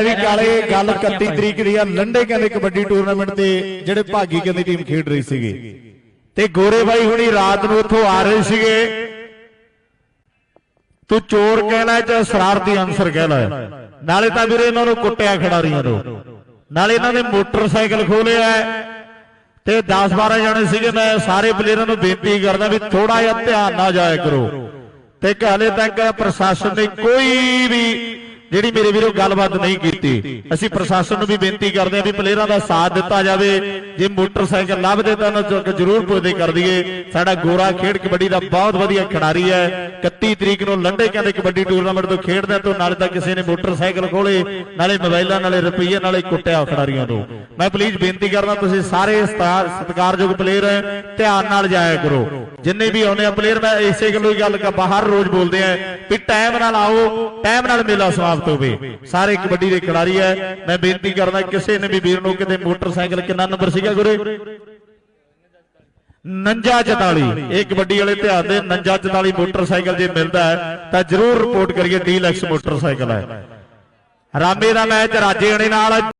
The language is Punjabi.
ਇਹ ਵੀ ਕਾਲੇ ਗੱਲ 31 ਤਰੀਕ ਦੀ ਆ ਲੰਡੇ ਕਹਿੰਦੇ ਕਬੱਡੀ ਟੂਰਨਾਮੈਂਟ ਤੇ ਜਿਹੜੇ ਭਾਗੀ ਕਹਿੰਦੀ ਟੀਮ ਖੇਡ ਰਹੀ ਸੀਗੀ। ਤੇ ਗੋਰੇ ਬਾਈ ਹੁਣੀ ਰਾਤ ਨੂੰ ਉੱਥੋਂ ਆ ਰਹੇ ਸੀਗੇ। ਤੂੰ ਚੋਰ ਕਹਿਣਾ ਚਾਹੇ ਸ਼ਰਾਰਤੀ ਅਨਸਰ ਕਹਿ ਲੈ ਨਾਲੇ ਤਾਂ ਵੀਰੇ ਇਹਨਾਂ ਨੂੰ ਕੁੱਟਿਆ ਖਿਡਾਰੀਆਂ ਨੂੰ ਨਾਲੇ ਇਹਨਾਂ ਨੇ ਮੋਟਰਸਾਈਕਲ ਖੋਲਿਆ ਤੇ 10 12 ਜਣੇ ਸੀਗੇ ਮੈਂ ਸਾਰੇ ਪਲੇਅਰਾਂ ਨੂੰ ਬੇਨਤੀ ਕਰਦਾ ਵੀ ਥੋੜਾ ਜਿਹਾ ਧਿਆਨ ਨਾਲ ਜਾਇਆ ਕਰੋ। ਤੇ ਕਿ ਹਲੇ ਤੱਕ ਪ੍ਰਸ਼ਾਸਨ ਨੇ ਕੋਈ ਵੀ ਜਿਹੜੀ ਮੇਰੇ ਵੀਰੋ ਗੱਲਬਾਤ ਨਹੀਂ ਕੀਤੀ, ਅਸੀਂ ਪ੍ਰਸ਼ਾਸਨ ਨੂੰ ਵੀ ਬੇਨਤੀ ਕਰਦੇ ਹਾਂ ਵੀ ਪਲੇਅਰਾਂ ਦਾ ਸਾਥ ਦਿੱਤਾ ਜਾਵੇ। ਜੇ ਮੋਟਰਸਾਈਕਲ ਲੱਭਦੇ ਤਾਂ ਉਹਨਾਂ ਚੋਂ ਜ਼ਰੂਰ ਪੁੱਛਦੇ ਕਰ ਦਈਏ। ਸਾਡਾ ਗੋਰਾ ਖੇਡ ਕਬੱਡੀ ਦਾ ਬਹੁਤ ਵਧੀਆ ਖਿਡਾਰੀ ਹੈ। 31 ਤਰੀਕ ਨੂੰ ਲੰਡੇ ਕਹਿੰਦੇ ਕਬੱਡੀ ਟੂਰਨਾਮੈਂਟ ਤੋਂ ਖੇਡਦਾ ਤੋਂ ਨਾਲੇ ਤਾਂ ਕਿਸੇ ਨੇ ਮੋਟਰਸਾਈਕਲ ਖੋਲੇ, ਨਾਲੇ ਮੋਬਾਈਲਾਂ, ਨਾਲੇ ਰੁਪਈਏ, ਨਾਲੇ ਕੁੱਟਿਆ ਖਿਡਾਰੀਆਂ ਤੋਂ। ਮੈਂ ਪਲੀਜ਼ ਬੇਨਤੀ ਕਰਦਾ, ਤੁਸੀਂ ਸਾਰੇ ਸਤਿਕਾਰ- ਸਤਿਕਾਰਯੋਗ ਪਲੇਅਰ ਧਿਆਨ ਨਾਲ ਜਾਇਆ ਕਰੋ। ਜਿੰਨੇ ਵੀ ਆਉਂਦੇ ਆ ਪਲੇਅਰ ਮੈਂ ਇਸੇ ਗੱਲੋਂ ਹੀ ਗੱਲ ਕਰ ਬਾਹਰ ਰੋਜ਼ ਬੋਲਦੇ ਆ ਵੀ ਟਾਈਮ ਨਾਲ ਆਓ ਟਾਈਮ ਨਾਲ ਮੇਲਾ ਸਮਾਪਤ ਹੋਵੇ। ਸਾਰੇ ਕਬੱਡੀ ਦੇ ਖਿਡਾਰੀ ਹੈ ਮੈਂ ਬੇਨਤੀ ਕਰਦਾ ਕਿਸੇ ਨੇ ਵੀ ਵੀਰ ਨੂੰ ਕਿਤੇ ਮੋਟਰਸਾਈਕਲ ਕਿੰਨਾ ਨੰਬਰ ਸੀਗਾ ਗੁਰੇ? ਨੰਜਾ 44 ਇਹ ਕਬੱਡੀ ਵਾਲੇ ਧਿਆਨ ਦੇ ਨੰਜਾ 44 ਮੋਟਰਸਾਈਕਲ ਜੇ ਮਿਲਦਾ ਹੈ, ਤਾਂ ਜਰੂਰ ਰਿਪੋਰਟ ਕਰੀਏ ਡੀਲੈਕਸ ਮੋਟਰਸਾਈਕਲ ਹੈ। ਰਾਮੇ ਦਾ ਮੈਚ ਰਾਜੇਣੇ ਨਾਲ।